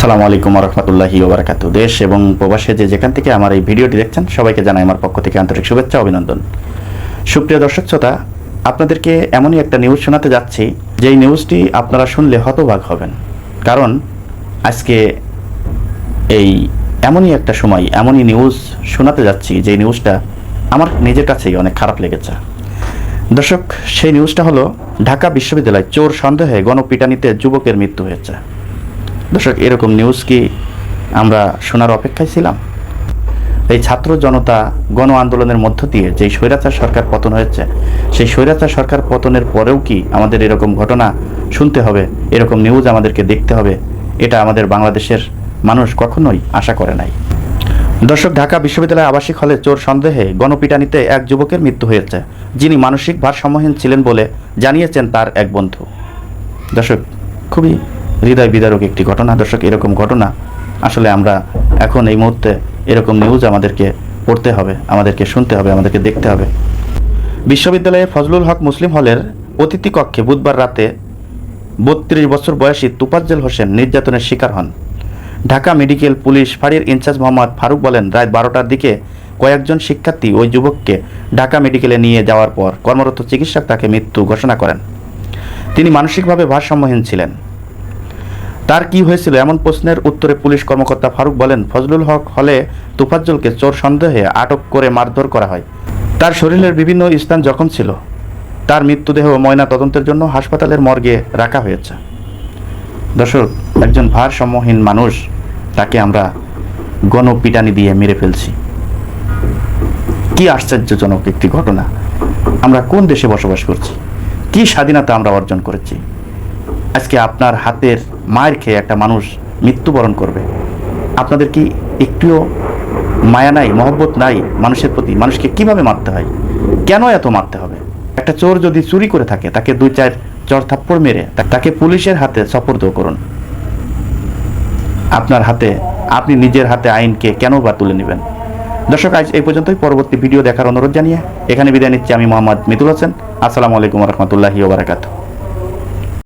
আসসালামু আলাইকুম রহমতুল্লাহি ওবরাকাতু দেশ এবং প্রবাসে যে যেখান থেকে আমার এই ভিডিওটি দেখছেন, সবাইকে জানাই আমার পক্ষ থেকে আন্তরিক শুভেচ্ছা অভিনন্দন। সুপ্রিয় দর্শক শ্রোতা, আপনাদেরকে এমনই একটা নিউজ শোনাতে যাচ্ছি, যেই নিউজটি আপনারা শুনলে হতবাক হবেন। কারণ, আজকে এই এমনই একটা সময়, এমনই নিউজ শোনাতে যাচ্ছি যে নিউজটা আমার নিজের কাছেই অনেক খারাপ লেগেছে। দর্শক, সেই নিউজটা হলো, ঢাকা বিশ্ববিদ্যালয় চোর সন্দেহে গণপিটানিতে যুবকের মৃত্যু হয়েছে। দর্শক, এরকম নিউজ কি আমরা শোনার অপেক্ষায় ছিলাম? এই ছাত্র জনতা গণ আন্দোলনের মধ্য দিয়ে যেই স্বৈরাচার সরকার পতন হয়েছে, সেই স্বৈরাচার সরকার পতনের পরেও কি আমাদের এরকম ঘটনা শুনতে হবে, এরকম নিউজ আমাদেরকে দেখতে হবে? এটা আমাদের বাংলাদেশের মানুষ কখনোই আশা করে নাই। দর্শক, ঢাকা বিশ্ববিদ্যালয় আবাসিক হলে চোর সন্দেহে গণপিটানিতে এক যুবকের মৃত্যু হয়েছে, যিনি মানসিক ভারসাম্যহীন ছিলেন বলে জানিয়েছেন তার এক বন্ধু। দর্শক, খুবই হৃদয় বিদারক একটি ঘটনা। দর্শক, এরকম ঘটনা আসলে আমরা এখন এই মুহূর্তে এরকম নিউজ আমাদেরকে পড়তে হবে, আমাদেরকে শুনতে হবে, আমাদেরকে দেখতে হবে। বিশ্ববিদ্যালয়ে ফজলুল হক মুসলিম হলের অতিথি কক্ষে বুধবার রাতে বত্রিশ বছর বয়সী তুপাজ্জেল হোসেন নির্যাতনের শিকার হন। ঢাকা মেডিকেল পুলিশ ফাঁড়ির ইনচার্জ মোহাম্মদ ফারুক বলেন, রাত বারোটার দিকে কয়েকজন শিক্ষার্থী ওই যুবককে ঢাকা মেডিকেলে নিয়ে যাওয়ার পর কর্মরত চিকিৎসক তাকে মৃত্যু ঘোষণা করেন। তিনি মানসিকভাবে ভারসাম্যহীন ছিলেন। তার কি হয়েছিল এমন প্রশ্নের উত্তরে পুলিশ কর্মকর্তা ফারুক বলেন, ফজলুল হক হলে তোফাজ্জলকে চোর সন্দেহে আটক করে মারধর করা হয়। তার শরীরের বিভিন্ন স্থান জখম ছিল। তার মৃত্যুদেহ ময়না তদন্তের জন্য হাসপাতালের মর্গে রাখা হয়েছে। দর্শক, একজন ভারসাম্যহীন মানুষ, তাকে আমরা গণপিটানি দিয়ে মেরে ফেলছি। কি আশ্চর্যজনক একটি ঘটনা। আমরা কোন দেশে বসবাস করছি? কি স্বাধীনতা আমরা অর্জন করেছি? আজকে আপনার হাতের মায়ের খেয়ে একটা মানুষ মৃত্যুবরণ করবে। আপনাদের কি একটুও মায়া নাই, মহব্বত নাই মানুষের প্রতি? মানুষকে কীভাবে মারতে হয়? কেন এত মারতে হবে? একটা চোর যদি চুরি করে থাকে, তাকে দুই চার চর থাপ্পড় মেরে তাকে পুলিশের হাতে সপর্দ করুন। আপনার হাতে, আপনি নিজের হাতে আইনকে কেন বা তুলে নেবেন? দর্শক, আজ এই পর্যন্তই। পরবর্তী ভিডিও দেখার অনুরোধ জানিয়ে এখানে বিদায় নিচ্ছি আমি মোহাম্মদ মিতুল হোসেন। আসসালামু আলাইকুম রহমতুল্লাহি ওবরাকাতু